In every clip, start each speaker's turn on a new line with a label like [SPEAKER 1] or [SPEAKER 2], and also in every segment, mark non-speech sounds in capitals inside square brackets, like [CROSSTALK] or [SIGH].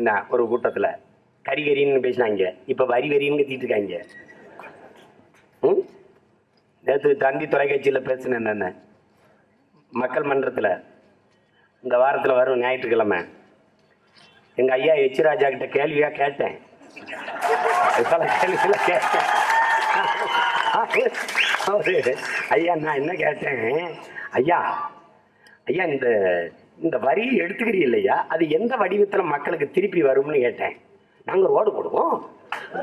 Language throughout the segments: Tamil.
[SPEAKER 1] இருந்தேன் ஒரு கூட்டத்தில். கறி கறின்னு பேசினாங்க. இப்போ வரி வரின்னு கத்திட்டு இருக்காங்க ம்? நேற்று தந்தி தொலைக்காட்சியில் பேசினேன் நான் மக்கள் மன்றத்தில். இந்த வாரத்தில் வரும் ஞாயிற்றுக்கிழமை. எங்கள் ஐயா எச் ராஜா கிட்ட கேள்வியாக கேட்டேன். பல கேட்டேன். அவரு, ஐயா நான் என்ன கேட்டேன்? ஐயா ஐயா இந்த இந்த வரியை எடுத்துக்கிறீ இல்லையா? அது எந்த வடிவத்தில் மக்களுக்கு திருப்பி வரும்னு கேட்டேன். நாங்கள் ரோடு போடுவோம்.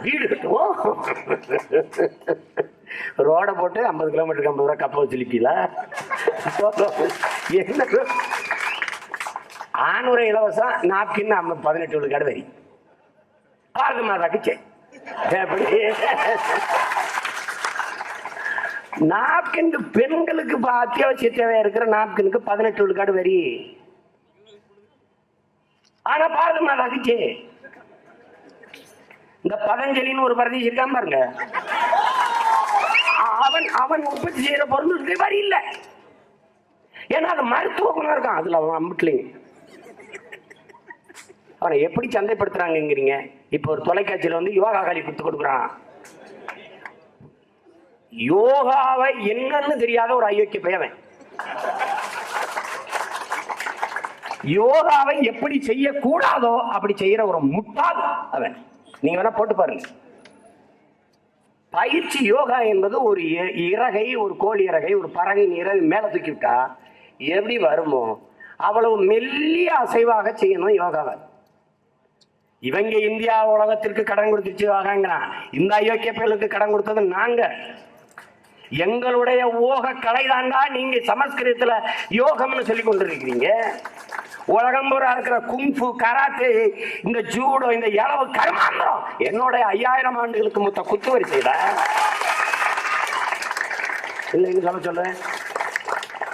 [SPEAKER 1] வீடு கட்டுவோம். ரோடை போட்டு ஐம்பது கிலோமீட்டருக்கு ஐம்பது ரூபா கப்பல் வச்சுலிப்பீங்களா என்ன? ஆணுரை இலவசம் நாப்கின் நம்ம பதினெட்டு விழுக்காடு வரி பாரத மாதாக்கு சே எப்படி? நாப்கினுக்கு பெண்களுக்கு அத்தியாவசிய தேவையா இருக்கிற நாப்கினுக்கு பதினெட்டு விழுக்காடு வரி ஆனா பாரத மாதாக்கு இந்த பதஞ்சலின்னு ஒரு பரதேசி இருக்கான் பாருங்க. அவன் அவன் உற்பத்தி செய்யற பொருள் வரி இல்லை. ஏன்னா அது மருத்துவ குணம் இருக்கான் அதுல அவன் அம்பிட்லைங்க அவனை எப்படி சந்தைப்படுத்துறாங்கங்கிறீங்க. இப்போ ஒரு தொலைக்காட்சியில வந்து யோகா காலி கொடுத்து கொடுக்குறான். யோகாவை என்னன்னு தெரியாத ஒரு அயோக்கிய பையவன் யோகாவை எப்படி செய்யக்கூடாதோ அப்படி செய்யற ஒரு முட்டாள் அவன். நீங்க வேணா போட்டு பாருங்க. பயிற்சி யோகா என்பது ஒரு இ- இறகை ஒரு கோழி இறகை ஒரு பறகையின் இறகு மேல தூக்கி விட்டா எப்படி வருமோ அவ்வளவு மெல்லிய அசைவாக செய்யணும் யோகாவை. இவங்க இந்தியா உலகத்திற்கு கடன் கொடுத்துச்சு வாங்கங்கிறான் இந்த அயோக்கிய பேருக்கு கடன் கொடுத்தது நாங்க. எங்களுடைய ஓக கலை தாண்டா நீங்க சமஸ்கிருதத்துல யோகம்னு சொல்லி கொண்டிருக்கிறீங்க. உலகம் பூரா இருக்கிற கும்பு கராத்தே இந்த ஜூடோ இந்த இளவு கர்மாந்திரம். என்னோட ஐயாயிரம் ஆண்டுகளுக்கு மொத்த குத்து வரிசையில இல்லைன்னு சொல்ல சொல்லு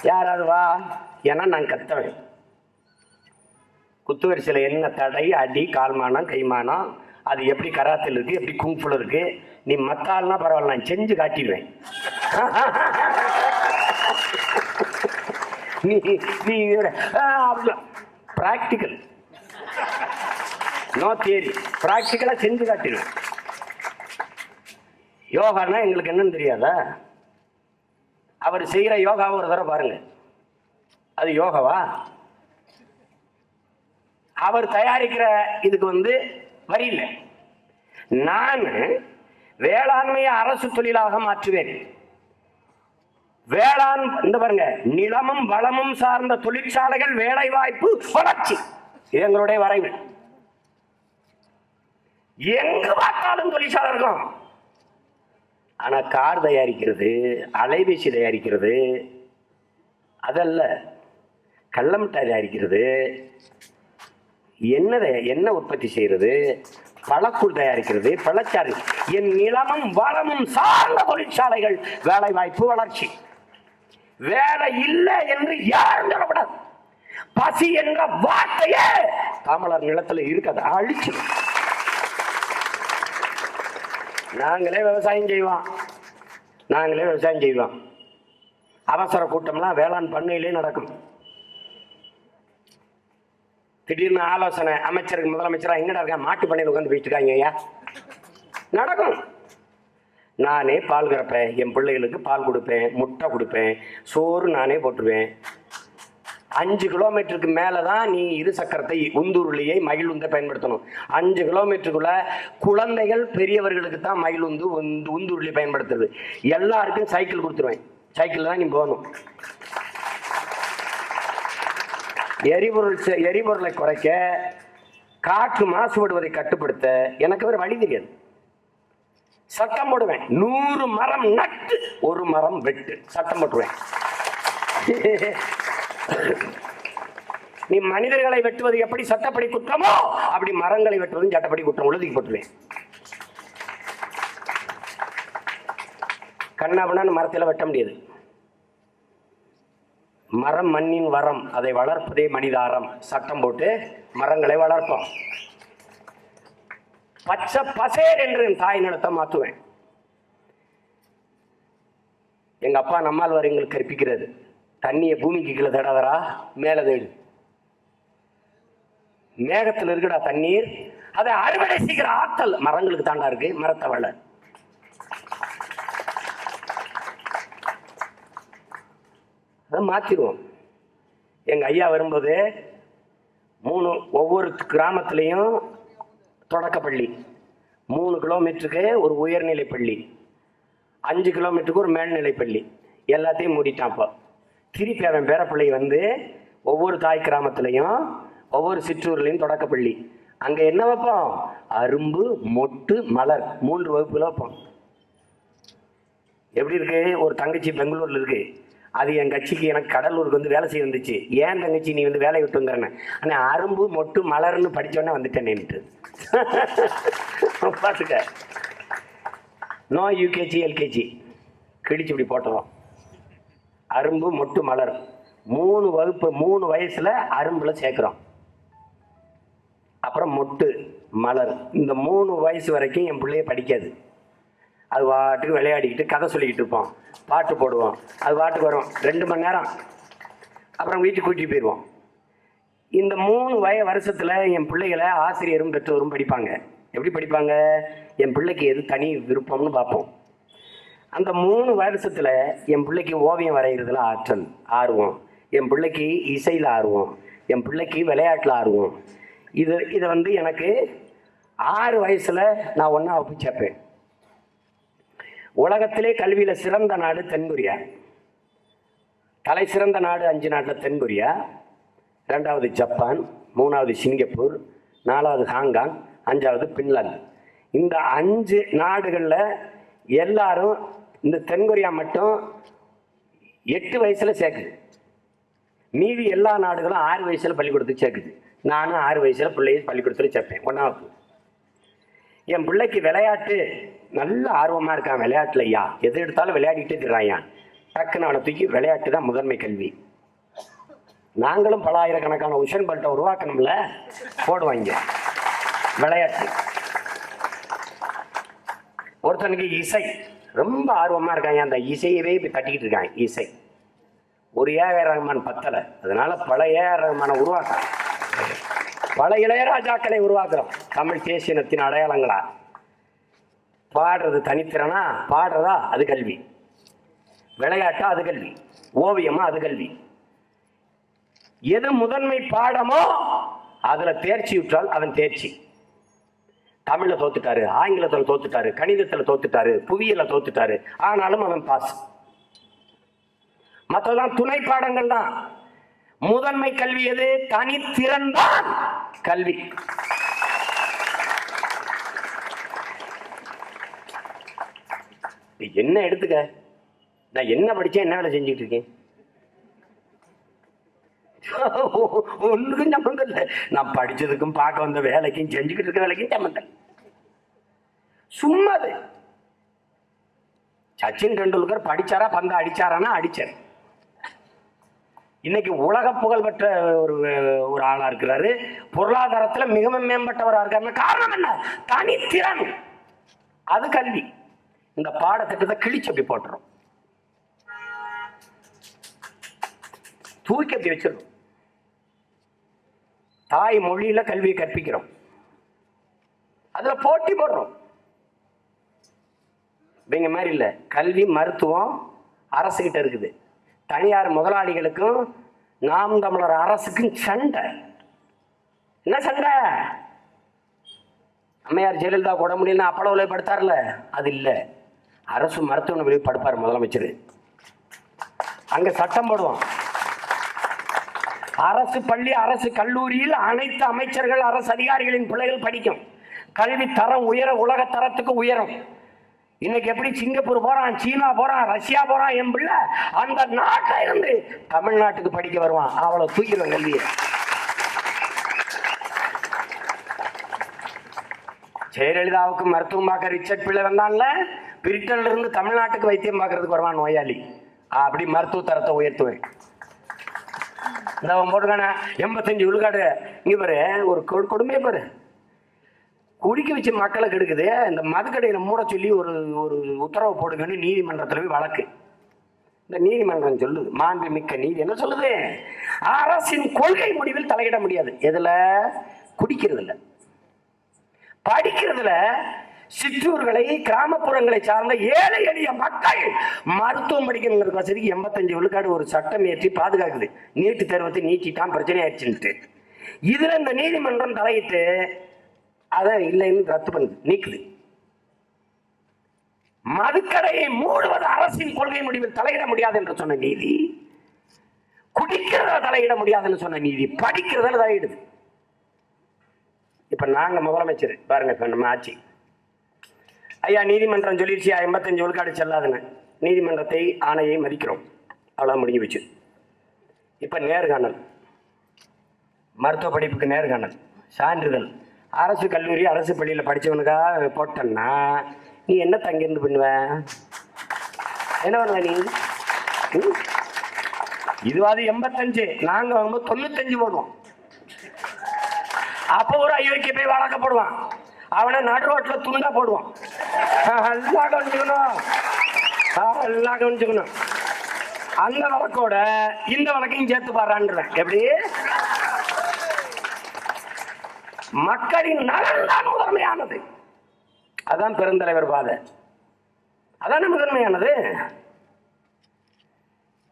[SPEAKER 1] யாராவது வா ஏன்னா நான் கத்தவன். குத்து வரிசையில் என்ன தடை? அடி கால்மானம் கைமானம். அது எப்படி கராத்தில் இருக்கு? எப்படி குங்ஃபுல இருக்கு? நீ மத்தாள்னா பரவாயில்ல நான் செஞ்சு காட்டிடுவேன். [LAUGHS] நீ நீ ப்ராக்டிக்கல் நோ தியரி ப்ராக்டிக்கலாக செஞ்சு காட்டிடுவேன் யோகானா எங்களுக்கு என்னன்னு தெரியாதா? அவர் செய்கிற யோகாவை ஒரு தடவை பாருங்க. அது யோகாவா? அவர் தயாரிக்கிற இதுக்கு வந்து வரி இல்லை. நான் வேளாண்மையை அரசு தொழிலாக மாற்றுவேன். வேளாண் இந்த பாருங்க நிலமும் வளமும் சார்ந்த தொழிற்சாலைகள் வேலை வாய்ப்பு வளர்ச்சி. இது எங்களுடைய வரைவு. எங்க பார்த்தாலும் தொழிற்சாலை இருக்கும். ஆனா கார் தயாரிக்கிறது அலைபேசி தயாரிக்கிறது அதல்ல கள்ளமிட்டாய் தயாரிக்கிறது என்ன என்ன உற்பத்தி செய்யறது பழக்கூழ் தயாரிக்கிறது பழச்சாறு. என் நிலமும் வளமும் சார்ந்த தொழிற்சாலைகள் வேலை வாய்ப்பு வளர்ச்சி. வேலை இல்லை என்று யாரும் சொல்லக்கூடாது. பசி என்ற வார்த்தையே தமிழர் நிலத்துல இருக்காது அழிச்சு. நாங்களே விவசாயம் செய்வோம். நாங்களே விவசாயம் செய்வோம். அவசர கூட்டம்லாம் வேளாண் பண்ணையிலே நடக்கும். திடீர்னு ஆலோசனை அமைச்சருக்கு முதலமைச்சரா எங்கடா இருக்கா? மாட்டு பண்ணையில் உட்காந்து பேசிட்டு இருக்காங்க ஐயா. நடக்கும். நானே பால் கறப்பேன் என் பிள்ளைகளுக்கு பால் கொடுப்பேன் முட்டை கொடுப்பேன் சோறு நானே போட்டுருவேன். அஞ்சு கிலோமீட்டருக்கு மேலே தான் நீ இரு சக்கரத்தை உந்துருளியை மகிழுந்தை பயன்படுத்தணும். அஞ்சு கிலோமீட்டருக்குள்ள குழந்தைகள் பெரியவர்களுக்கு தான் மகிழுந்து உந்து உந்துருளி பயன்படுத்துறது. எல்லாருக்கும் சைக்கிள் கொடுத்துருவேன். சைக்கிள் தான் நீ போகணும். எரிபொருள் செ- எரிபொருளை குறைக்க காற்று மாசுபடுவதை கட்டுப்படுத்த எனக்கு ஒரு வழி தெரியாது. சட்டம் போடுவேன். நூறு மரம் நட்டு ஒரு மரம் வெட்டு. சட்டம் போட்டுருவேன். நீ மனிதர்களை வெட்டுவது எப்படி சட்டப்படி குற்றமோ அப்படி மரங்களை வெட்டுவதும் சட்டப்படி குற்றம். உழுதி போட்டுருவேன். கண்ணாபண்ணான்னு மரத்தில் வெட்ட முடியாது. மரம் மண்ணின் வரம். அதை வளர்ப்பதே மனிதாரம். சட்டம் போட்டு மரங்களை வளர்ப்போம். பச்சை பசேர் என்று என் தாய் நிலத்தை மாற்றுவேன். எங்க அப்பா நம்மால் எங்களுக்கு கற்பிக்கிறது. தண்ணியை பூமிக்கு கீழே தேடாதரா மேலே தேடு. மேகத்தில் இருக்குடா தண்ணீர். அதை அறுவடை செய்கிற ஆற்றல் மரங்களுக்கு தாண்டா இருக்கு மரத்தை வள. அதை மாத்திருவோம். எங்க ஐயா வரும்போது மூணு ஒவ்வொரு கிராமத்திலையும் தொடக்கப்பள்ளி. மூணு கிலோமீட்டருக்கு ஒரு உயர்நிலை பள்ளி. அஞ்சு கிலோமீட்டருக்கு ஒரு மேல்நிலை பள்ளி. எல்லாத்தையும் மூடிட்டான் அப்போ. திருப்பி அவன் பேரப்பிள்ளை வந்து ஒவ்வொரு தாய் கிராமத்துலேயும் ஒவ்வொரு சிற்றூர்லேயும் தொடக்கப்பள்ளி. அங்கே என்ன வைப்போம் அரும்பு மொட்டு மலர். மூன்று வகுப்புல வைப்போம் எப்படி இருக்கு? ஒரு தங்கச்சி பெங்களூர்ல இருக்கு. அது என் கட்சிக்கு எனக்கு கடலூருக்கு வந்து வேலை செய்ய வந்துச்சு. ஏன் தங்கச்சி நீ வந்து வேலையை விட்டுங்கிறன ஆனால் அரும்பு மொட்டு மலர்னு படிச்சோன்னே வந்துட்டேன்னுட்டு [LAUGHS] பார்த்துக்க நோ யூகேஜி எல்கேஜி. கிழிச்சு இப்படி போட்டுறோம். அரும்பு மொட்டு மலர். மூணு வகுப்பு மூணு வயசில் அரும்பில் சேர்க்குறோம். அப்புறம் மொட்டு மலர். இந்த மூணு வயசு வரைக்கும் என் பிள்ளைய படிக்காது. அது பாட்டுக்கு விளையாடிக்கிட்டு கதை சொல்லிக்கிட்டு இருப்போம். பாட்டு போடுவோம். அது பாட்டுக்கு வரும். ரெண்டு மணி நேரம். அப்புறம் வீட்டுக்கு கூட்டிட்டு போயிடுவோம் இந்த மூணு வய வருஷத்தில் என் பிள்ளைகளை ஆசிரியரும் பெற்றோரும் படிப்பாங்க. எப்படி படிப்பாங்க? என் பிள்ளைக்கு எது தனி விருப்பம்னு பார்ப்போம். அந்த மூணு வருஷத்தில் என் பிள்ளைக்கு ஓவியம் வரைகிறதுல ஆற்றல் ஆர்வம். என் பிள்ளைக்கு இசையில் ஆர்வம். என் பிள்ளைக்கு விளையாட்டில் ஆர்வம். இது இதை வந்து எனக்கு ஆறு வயசில் நான் ஒன்றா ஒப்பிச்சேப்பேன் உலகத்திலே கல்வியில சிறந்த நாடு தென்கொரியா. தலை சிறந்த நாடு அஞ்சு நாட்டில் தென்கொரியா. ரெண்டாவது ஜப்பான் மூணாவது சிங்கப்பூர் நாலாவது ஹாங்காங் அஞ்சாவது பின்லாந்து. இந்த அஞ்சு நாடுகளில் எல்லாரும் இந்த தென்கொரியா மட்டும் எட்டு வயசில் சேர்க்குது. மீதி எல்லா நாடுகளும் ஆறு வயசில் பள்ளிக்கூடத்துக்கு சேர்க்குது. நானும் ஆறு வயசில் பிள்ளைய பள்ளிக்கூடத்தில் சேர்ப்பேன். ஒன்றாவது என் பிள்ளைக்கு விளையாட்டு நல்ல ஆர்வமாக இருக்கான் விளையாட்டுல ஐயா. எது எடுத்தாலும் விளையாடிட்டே திடுறாயா டக்குன்னு அவனை தூக்கி விளையாட்டு தான் முதன்மை கல்வி. நாங்களும் பல ஆயிரக்கணக்கான உஷன் பல்ட்டை உருவாக்கணும்ல? போடுவாங்க. விளையாட்டு. ஒருத்தனுக்கு இசை. ரொம்ப ஆர்வமாக இருக்காங்க அந்த இசையவே இப்போ தட்டிக்கிட்டு இருக்காங்க இசை. ஒரு ஏஆர் ரஹ்மான் பத்தலை. அதனால பல ஏஆர் ரஹ்மானை உருவாக்குறோம். பல இளையராஜாக்களை உருவாக்குறோம். தமிழ் தேசியனத்தின் அடையாளங்களா? பாடுறது தனித்திறனா? பாடுறதா அது கல்வி. விளையாட்டா அது கல்வி. ஓவியமா அது கல்வி. எது முதன்மை பாடமோ அதுல தேர்ச்சி விட்டால் அவன் தேர்ச்சி. தமிழ்ல தோத்துட்டாரு ஆங்கிலத்துல தோத்துட்டாரு கணிதத்துல தோத்துட்டாரு புவியில தோத்துட்டாரு ஆனாலும் அவன் பாஸ். மற்றதெல்லாம் துணை பாடங்கள் தான். முதன்மை கல்வி எது? தனித்திறன் தான் கல்வி. என்ன எடுத்துக்க? நான் என்ன படிச்சேன் என்ன வேலை செஞ்சுட்டு இருக்கேன்? [LAUGHS] ஒண்ணுக்கும் சம்மந்தம் இல்லை. நான் படிச்சதுக்கும் பார்க்க வந்த வேலைக்கும் செஞ்சுக்கிட்டு இருக்க வேலைக்கும் சம்மந்தம் சும்மா அது சச்சின் டெண்டுல்கர் படிச்சாரா பந்தா அடிச்சாரானா அடிச்சார். இன்னைக்கு உலக புகழ் பெற்ற ஒரு ஒரு ஆளா இருக்கிறாரு. பொருளாதாரத்துல மிகவும் மேம்பட்டவரா இருக்காருன்னா காரணம் என்ன? தனித்திறன். அது கல்வி. இந்த பாடத்திட்டத்தை கிழிச்சு அப்படி போட்டுரும் தூக்கி அப்படி வச்சிடும் தாய் மொழியில கல்வியை கற்பிக்கிறோம். அதுல போட்டி போடுறோம். இவங்க மாதிரி இல்லை. கல்வி மருத்துவம் அரசுகிட்ட இருக்குது. தனியார் முதலாளிகளுக்கும் நாம் தமிழர் அரசுக்கும் சண்டை. என்ன சண்டை? அம்மையார் ஜெயலலிதா கூட முடியலன்னு அப்பளவுல படுத்தார்ல? அது இல்லை. அரசு மருத்துவமனை படுப்பார் முதலமைச்சர். அங்க சட்டம் போடுவோம் அரசு பள்ளி அரசு கல்லூரியில் அனைத்து அமைச்சர்கள் அரசு அதிகாரிகளின் பிள்ளைகள் படிக்கும். கல்வி தரம் உயர உலக தரத்துக்கு உயரும். இன்னைக்கு எப்படி சிங்கப்பூர் போறான் சீனா போறான் ரஷ்யா போறான் என் பிள்ளை அந்த நாட்டில இருந்து தமிழ்நாட்டுக்கு படிக்க வருவான். அவளை தூக்கிடுவேன் கல்வியை. ஜெயலலிதாவுக்கு மருத்துவம் பார்க்க ரிச்சர்ட் பிள்ளை வந்தான்ல? பிரிட்டன்ல இருந்து தமிழ்நாட்டுக்கு வைத்தியம் பார்க்கறதுக்கு வருவான் நோயாளி. அப்படி மருத்துவ தரத்தை உயர்த்துவேன். இந்த அவன் போட்டுக்கான எண்பத்தஞ்சு விழுக்காடு இங்க பாரு ஒரு கொ- கொடுமையை பாரு. குடிக்க வச்சு மக்களை கெடுக்குது. இந்த மதுக்கடையில மூட சொல்லி ஒரு ஒரு உத்தரவு போடுங்கன்னு நீதிமன்றத்தில் போய் வழக்கு. இந்த நீதிமன்றம் சொல்லுது மாண்பு மிக்க நீதி. என்ன சொல்லுது? அரசின் கொள்கை முடிவில் தலையிட முடியாது. எதுல? குடிக்கிறதில்ல. படிக்கிறதுல சிற்றூர்களை கிராமப்புறங்களை சார்ந்த ஏழை எளிய மக்கள் மருத்துவம் படிக்கிற வசதிக்கு எண்பத்தஞ்சு விழுக்காடு ஒரு சட்டம் ஏற்றி பாதுகாக்குது. நீட்டு தேர்வத்தை நீட்டிட்டான் பிரச்சனை ஆயிடுச்சுன்ட்டு இதுல இந்த நீதிமன்றம் தலையிட்டு அதை இல்லைன்னு ரத்து பண்ணுது நீக்குது. மதுக்கடையை மூடுவது அரசின் கொள்கை முடிவில் தலையிட முடியாது என்று சொன்ன நீதி குடிக்கிறத தலையிட முடியாதுன்னு சொன்ன நீதி படிக்கிறதால தலையிடுது இப்போ நாங்கள் முதலமைச்சர். பாருங்க இப்போ நம்ம ஆட்சி. ஐயா நீதிமன்றம் சொல்லிடுச்சு எண்பத்தஞ்சு விழுக்காடு செல்லாதுன்னு. நீதிமன்றத்தை ஆணையை மதிக்கிறோம். அவ்வளோ முடிஞ்சு வச்சு இப்போ நேர்காணல் மருத்துவ படிப்புக்கு நேர்காணல் சான்றிதழ். அரசு கல்லூரி அரசு பள்ளியில் படித்தவனுக்காக போட்டேன்னா நீ என்ன தங்கியிருந்து பண்ணுவ? என்ன பண்ணுவ நீ? இதுவாது எண்பத்தஞ்சு. நாங்கள் வாங்கும்போது தொண்ணூத்தஞ்சு போடுவோம். அப்போ ஒரு அயோக்கிய போய் வளர்க்கப்படுவான் அவனை நடு ரோட்டில் துண்டா போடுவான். எல்லாம் கவனிச்சுக்கணும். எல்லாம் கவனிச்சுக்கணும். அந்த வழக்கோட இந்த வழக்கையும் சேர்த்து பாடுறான்றேன். எப்படி? மக்களின் நலன் தான் முதன்மையானது. அதான் பெருந்தலைவர் பாதை. அதான முதன்மையானது?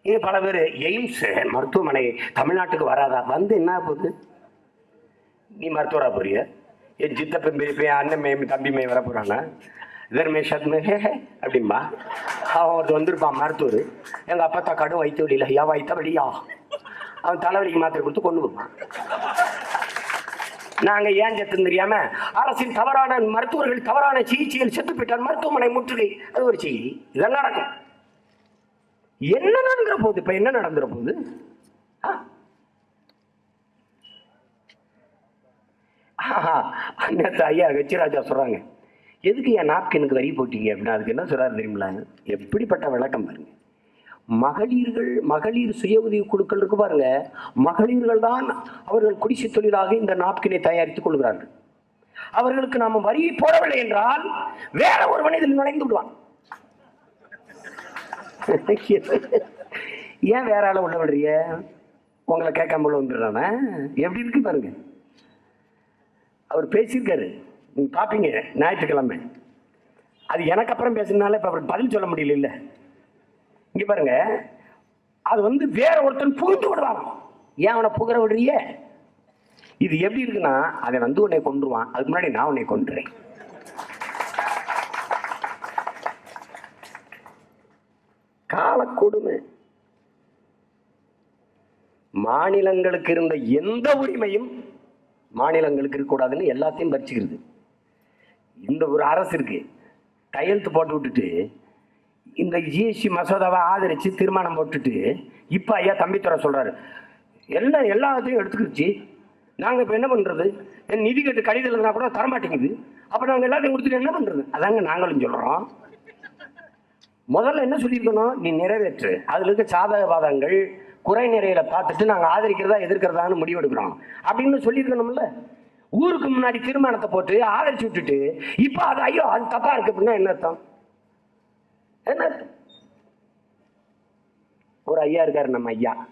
[SPEAKER 1] இது பல பேர் எய்ம்ஸ் மருத்துவமனை தமிழ்நாட்டுக்கு வராதா? வந்து என்ன போகுது நீ மருத்துவரா போறிய? என் சித்தப்பன் பெரியப்பன் அண்ணன் மே தம்பி மே வர போகிறாங்க இதர்மே ஹே ஹே அப்படிம்பா. அவன் ஒருத்தர் வந்திருப்பான் மருத்துவர். எங்கள் அப்பா தான் கடும் வைத்த வழியில் ஐயா வைத்த வழியா அவன் தலைவலிக்கு மாத்திரை கொடுத்து கொண்டு வருவான். நாங்கள் ஏன் செத்துன்னு தெரியாம அரசின் தவறான மருத்துவர்கள் தவறான சிகிச்சையில் செத்து போயிட்டார் மருத்துவமனை முற்றுகை. அது ஒரு செய்தி. இதெல்லாம் நடக்கும். என்ன நடந்துற போகுது? இப்போ என்ன நடந்துற போகுது? ஆ? ஆஹா, நேத்து ஐயா வெச்சிராஜா சொல்கிறாங்க எதுக்கு என் நாப்கினுக்கு வரி போட்டீங்க அப்படின்னா அதுக்கு என்ன சொல்கிறாரு தெரியுங்களா எப்படிப்பட்ட விளக்கம் பாருங்க. மகளிர்கள் மகளிர் சுய உதவி குழுக்கள் இருக்கு பாருங்க. மகளிர்கள் தான் அவர்கள் குடிசை தொழிலாக இந்த நாப்கினை தயாரித்துக் கொள்கிறார்கள். அவர்களுக்கு நாம் வரியை போடவில்லை என்றால் வேற ஒருவன் இதில் நுழைந்து விடுவான். ஏன் வேற ஆள உள்ள விடுறிய உங்களை கேட்காம உள்ள வந்துடுறானே? எப்படி இருக்கு பாருங்க. அவர் பேசியிருக்காரு. நீங்கள் பார்ப்பீங்க ஞாயிற்றுக்கிழமை. அது எனக்கு அப்புறம் பேசுனால இப்போ அவர் பதில் சொல்ல முடியல இல்லை இங்கே பாருங்க அது வந்து வேற ஒருத்தன் புகுந்து விடுவான். ஏன் அவனை புகர விடுறிய இது எப்படி இருக்குன்னா அதை வந்து உன்னை கொன்றுவான். அதுக்கு முன்னாடி நான் உன்னை கொண்டுறேன் கால கொடுமை. மாநிலங்களுக்கு இருந்த எந்த உரிமையும் மாநிலங்களுக்கு இருக்கக்கூடாதுன்னு எல்லாத்தையும் பறிச்சுக்கிறது. இந்த ஒரு அரசு இருக்கு. கையெழுத்து போட்டு விட்டுட்டு இந்த ஜிஎஸ்டி மசோதாவை ஆதரித்து தீர்மானம் போட்டுட்டு இப்போ ஐயா தம்பித்துறை சொல்கிறாரு எல்லாம் எல்லாத்தையும் எடுத்துக்கிடுச்சு நாங்கள் இப்போ என்ன பண்ணுறது என் நிதி கட்டு கடிதம் எழுதுனா கூட தரமாட்டேங்குது. அப்போ நாங்கள் எல்லாத்தையும் கொடுத்துட்டு என்ன பண்ணுறது அதாங்க நாங்களும் சொல்கிறோம் முதல்ல என்ன சொல்லியிருக்கணும்? நீ நிறைவேற்று. அதில் இருக்க சாதக பாதங்கள் குறை நிறையில பார்த்துட்டு நாங்கள் ஆதரிக்கிறதா எதிர்க்கிறதான்னு முடிவெடுக்கிறோம். அப்படின்னு சொல்லியிருக்கணும்ல? ஊருக்கு முன்னாடி தீர்மானத்தை போட்டு ஆதரிச்சு விட்டுட்டு இப்போ அது ஐயோ அது தப்பா இருக்கு அப்படின்னா என்ன அர்த்தம்? என்ன அர்த்தம்? ஒரு ஐயா இருக்காரு நம்ம ஐயா.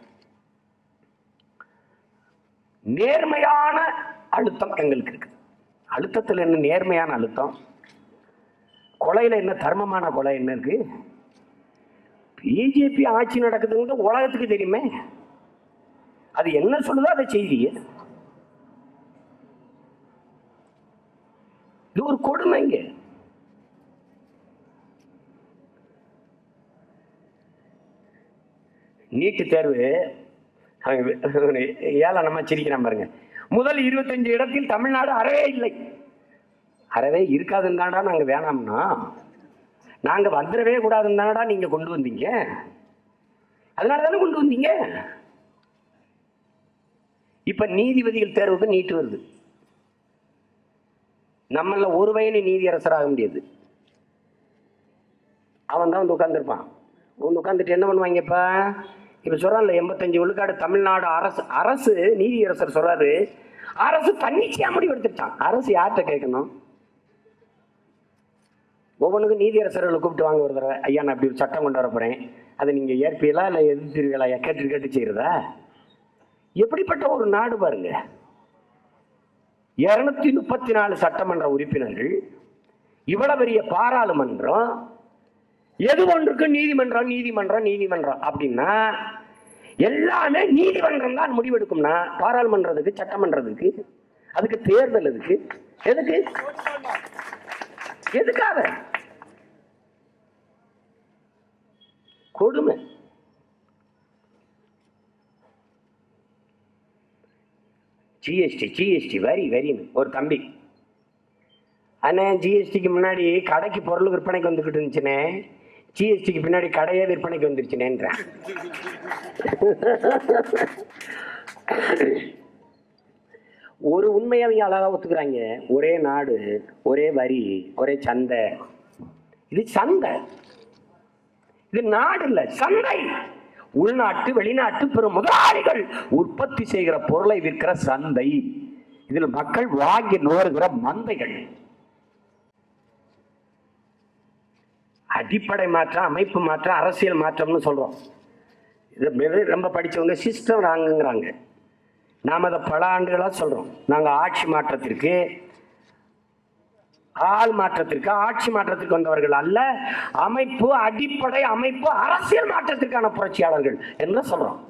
[SPEAKER 1] நேர்மையான அழுத்தம் எங்களுக்கு இருக்கு. அழுத்தத்தில் என்ன நேர்மையான அழுத்தம்? கொலையில என்ன தர்மமான கொலை என்ன இருக்கு? பிஜேபி ஆட்சி நடக்குதுன்னு உலகத்துக்கு தெரியுமே. அது என்ன சொல்லுதோ அதை செய்தி இது ஒரு கொடுமைங்க நீட்டு தேர்வு அவங்க ஏளனமா சிரிக்கிறான் பாருங்க. முதல் இருபத்தஞ்சு இடத்தில் தமிழ்நாடு அறவே இல்லை. அறவே இருக்காதுன்னு தாண்டா நாங்க வேணாம்னா நாங்கள் வந்துடவே கூடாதுன்னு தானடா நீங்கள் கொண்டு வந்தீங்க? அதனால தானே கொண்டு வந்தீங்க? இப்போ நீதிபதிகள் தேர்வுக்கு நீட்டு வருது. நம்மள ஒரு வயது நீதியரசர் ஆக முடியாது. அவன் தான் வந்து உட்காந்துருப்பான் வந்து உட்காந்துட்டு என்ன பண்ணுவாங்க இப்போ? சொல்கிறான்ல எண்பத்தஞ்சு விழுக்காடு தமிழ்நாடு அரசு அரசு நீதியரசர் சொல்கிறாரு அரசு தன்னிச்சையாக முடிவு எடுத்துட்டான் அரசு யார்கிட்ட கேட்கணும்? ஒவ்வொன்றுக்கும் நீதியரசர்களை கூப்பிட்டு வாங்க ஒரு தடவை. ஐயா நான் அப்படி ஒரு சட்டம் கொண்டு வர போகிறேன் அதை நீங்கள் ஏற்பீங்களா இல்லை எதிர்த்திருவீங்களா கேட்டு கேட்டு செய்கிறதா எப்படிப்பட்ட ஒரு நாடு பாருங்க. இரநூத்தி முப்பத்தி நாலு சட்டமன்ற உறுப்பினர்கள் இவ்வளவு பெரிய பாராளுமன்றம் எது ஒன்றுக்கு நீதிமன்றம் நீதிமன்றம் நீதிமன்றம் அப்படின்னா எல்லாமே நீதிமன்றம் தான் முடிவெடுக்கும்னா பாராளுமன்றத்துக்கு சட்டமன்றத்துக்கு அதுக்கு தேர்தல் எதுக்கு? எதுக்கு? எதுக்காக? கொடுமை. ஜிஎஸ்டி ஜிஎஸ்டி வரி வரின்னு ஒரு தம்பி. அண்ணே ஜிஎஸ்டிக்கு முன்னாடி கடைக்கு பொருள் விற்பனைக்கு வந்துக்கிட்டு இருந்துச்சுனே ஜிஎஸ்டிக்கு பின்னாடி கடையே விற்பனைக்கு வந்துருச்சுனேன்றேன். ஒரு உண்மையை அவங்க அழகா ஒத்துக்கிறாங்க. ஒரே நாடு ஒரே வரி ஒரே சந்தை. இது சந்தை. இது நாடு இல்ல சந்தை. உள்நாட்டு வெளிநாட்டு பெரும் முதலாளிகள் உற்பத்தி செய்கிற பொருளை விற்கிற சந்தை. இதில் மக்கள் வாங்கி நுகர்கிற மந்தைகள். அடிப்படை மாற்றம் அமைப்பு மாற்றம் அரசியல் மாற்றம்னு சொல்றோம். இது ரொம்ப படிச்சவங்க சிஸ்டம் ராங்குங்கிறாங்க நாம் அதை பல ஆண்டுகளாக சொல்கிறோம் நாங்கள் ஆட்சி மாற்றத்திற்கு ஆள் மாற்றத்திற்கு ஆட்சி மாற்றத்திற்கு வந்தவர்கள் அல்ல. அமைப்பு அடிப்படை அமைப்பு அரசியல் மாற்றத்திற்கான புரட்சியாளர்கள் என்று சொல்றோம்.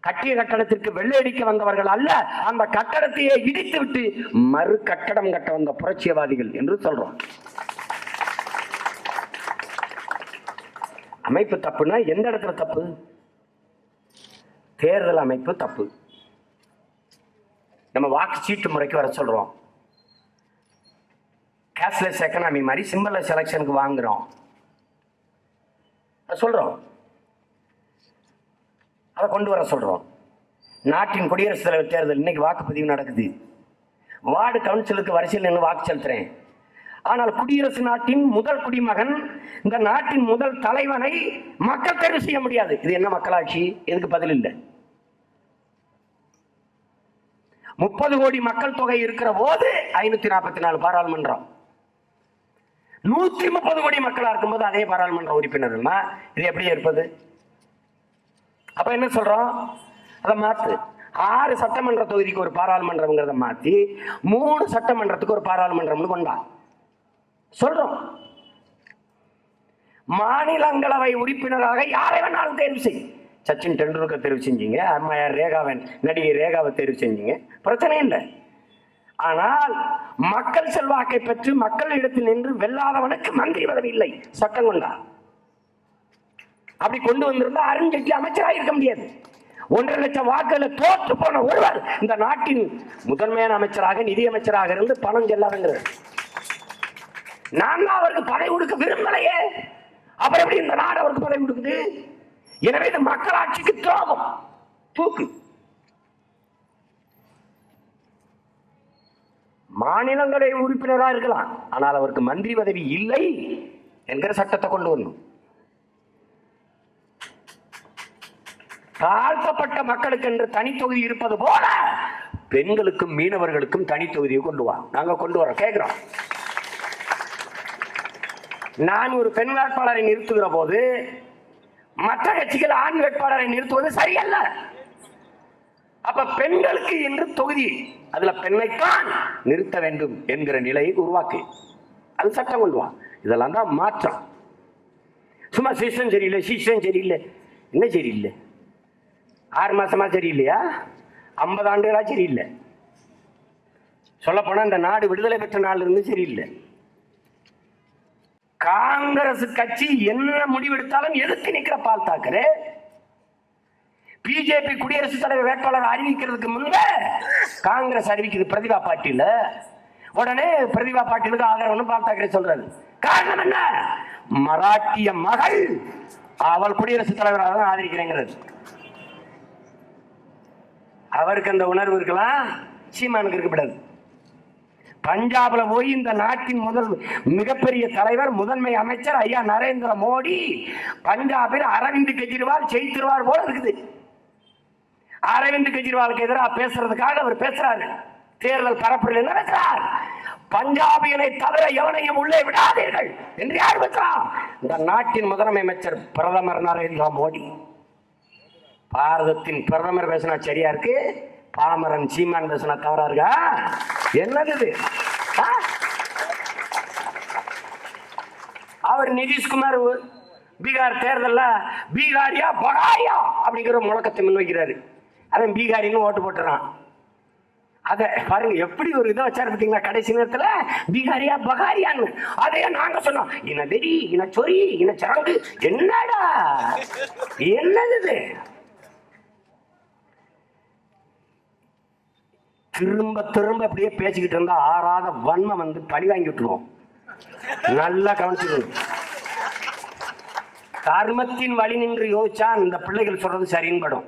[SPEAKER 1] கட்டிய கட்டடத்திற்கு வெள்ளையடிக்க வந்தவர்கள் அல்ல. அந்த கட்டடத்தையே இடித்து விட்டு மறு கட்டடம் கட்ட வந்த புரட்சியவாதிகள் என்று சொல்றோம். அமைப்பு தப்புனா எந்த இடத்துல தப்பு? தேர்தல் அமைப்பு தப்பு. நம்ம வாக்கு சீட்டு முறைக்கு வர சொல்றோம். கேஷ்லெஸ் எக்கனாமி மாதிரி சிம்பிள் செலெக்ஷனுக்கு வாங்குறோம். அதை அதை கொண்டு வர சொல்கிறோம் நாட்டின் குடியரசுத் தலைவர் தேர்தல் இன்னைக்கு வாக்குப்பதிவு நடக்குது. வார்டு கவுன்சிலுக்கு வரிசையில் நின்று வாக்கு செலுத்துறேன். ஆனால் குடியரசு நாட்டின் முதல் குடிமகன் இந்த நாட்டின் முதல் தலைவனை மக்கள் தேர்வு செய்ய முடியாது. இது என்ன மக்களாட்சி? எதுக்கு பதில் இல்லை. முப்பது கோடி மக்கள் தொகை இருக்கிற போது ஐநூத்தி நாற்பத்தி நாலு பாராளுமன்றம். நூத்தி முப்பது கோடி மக்களா இருக்கும்போது அதே பாராளுமன்ற உறுப்பினர்கள்னா இது எப்படி இருப்பது? அப்ப என்ன சொல்றோம்? அதை மாத்து. ஆறு சட்டமன்ற தொகுதிக்கு ஒரு பாராளுமன்றம்ங்கிறத மாத்தி மூணு சட்டமன்றத்துக்கு ஒரு பாராளுமன்றம்னு கொண்டா. சொல்றோம். மாநிலங்களவை உறுப்பினராக யாரை வேணாலும் தேர்வு செய். சச்சின் டெண்டுல்கர் தெரிவு செஞ்சீங்க அம்மா ரேகாவன் நடிகை ரேகாவை தெரிவு செஞ்சீங்க. பிரச்சனை இல்லை. ஆனால் மக்கள் செல்வாக்கை பெற்று மக்கள் இடத்தில் நின்று வெல்லாதவனுக்கு மந்திரி பதவி இல்லை. சட்டம் கொண்டா? அப்படி கொண்டு வந்திருந்தா அருண்ஜேட்லி அமைச்சராக இருக்க முடியாது. ஒன்றரை லட்சம் வாக்குகளை தோற்று போன ஒருவர் இந்த நாட்டின் முதன்மையான அமைச்சராக நிதி அமைச்சராக இருந்து பணம் செல்லாதுங்கிறது. நான் தான் அவருக்கு பதவி கொடுக்க விரும்பலையே. அப்புறம் எப்படி இந்த நாடு அவருக்கு பதவி கொடுக்குது? எனவே இது மக்களாட்சிக்கு துரோகம். தூக்கு. மாநிலங்களை உறுப்பினராக இருக்கலாம். ஆனால் அவருக்கு மந்திரி பதவி இல்லை என்கிற சட்டத்தை கொண்டு வரணும். தாழ்த்தப்பட்ட மக்களுக்கு என்று தனித்தொகுதி இருப்பது போல பெண்களுக்கும் மீனவர்களுக்கும் தனித்தொகுதியை கொண்டு வா. நாங்க கொண்டு வரோம் கேட்கிறோம் நான் ஒரு பெண் வேட்பாளரை நிறுத்துகிற போது மற்ற கட்சிகள் ஆண் வேட்பாளரை நிறுத்துவது சரியல்ல. அப்ப பெண்களுக்கு என்று தொகுதி அதுல பெண்ணைத்தான் நிறுத்த வேண்டும் என்கிற நிலையை உருவாக்கு அது சட்டம் கொண்டு வா. இதெல்லாம் தான் மாற்றம். சும்மா சிஸ்டம் சரியில்லை சிஸ்டம் சரியில்லை. என்ன சரியில்லை? ஆறு மாசமா சரியில்லையா? ஐம்பது ஆண்டுகளா சரியில்லை. சொல்லப்போனா இந்த நாடு விடுதலை பெற்ற நாள் இருந்து சரியில்லை. காங்கிரஸ் கட்சி என்ன முடிவெடுத்தாலும் எதிர்த்து நிக்கிற பால் தாக்கரே. பிஜேபி குடியரசுத் தலைவர் வேட்பாளர் அறிவிக்கிறதுக்கு முன்பே காங்கிரஸ் அறிவிக்குது பிரதிபா பாட்டீல் உடனே பிரதிபா பாட்டீலுக்கு ஆதரவுன்னு பால் தாக்கரே சொல்றாரு. காரணம் என்ன? மராட்டிய மகள் அவள் குடியரசுத் தலைவராக தான் ஆதரிக்கிறேங்கிறது. அவருக்கு அந்த உணர்வு இருக்கலாம் சீமானுக்கு இருக்கக்கூடாது பஞ்சாப்ல போய் இந்த நாட்டின் முதல் மிகப்பெரிய தலைவர் முதன்மை அமைச்சர் ஐயா நரேந்திர மோடி பஞ்சாபில் அரவிந்த் கெஜ்ரிவால் ஜெயித்திருவார் போல இருக்குது. அரவிந்த் கெஜ்ரிவாலுக்கு எதிராக பேசுறதுக்காக அவர் பேசுறாரு. தேர்தல் பரப்புரையில் என்ன பேசுறார்? பஞ்சாபியனை தவிர எவனையும் உள்ளே விடாதீர்கள் என்று யார் பேசுறார் இந்த நாட்டின் முதலமைச்சர் அமைச்சர் பிரதமர் நரேந்திர மோடி. பாரதத்தின் பிரதமர் பேசினா சரியா இருக்கு? பாமரன் சீமான் பேசினா தவறா இருக்கா? என்னது இது? அவர் நிதிஷ்குமார் பீகார் தேர்தலில் பீகாரியா பகாரியா அப்படிங்கிற முழக்கத்தை முன்வைக்கிறாரு. அவன் பீகாரின்னு ஓட்டு போட்டுறான். அத பாருங்க எப்படி ஒரு இதை வச்சாரு பார்த்தீங்களா கடைசி நேரத்துல பீகாரியா பகாரியான்னு. அதையே நாங்க சொன்னோம். இன வெறி இன சொறி இன சரங்கு. என்னடா? என்னது இது? திரும்ப திரும்ப அப்படியே பேசிக்கிட்டு இருந்தா ஆறாத வன்மம் வந்து பழி வாங்கி விட்டுருவோம். நல்லா கவனிச்சுக்கணும் கர்மத்தின் வழி நின்று யோசிச்சா இந்த பிள்ளைகள் சொல்றது சரின்னு படும்.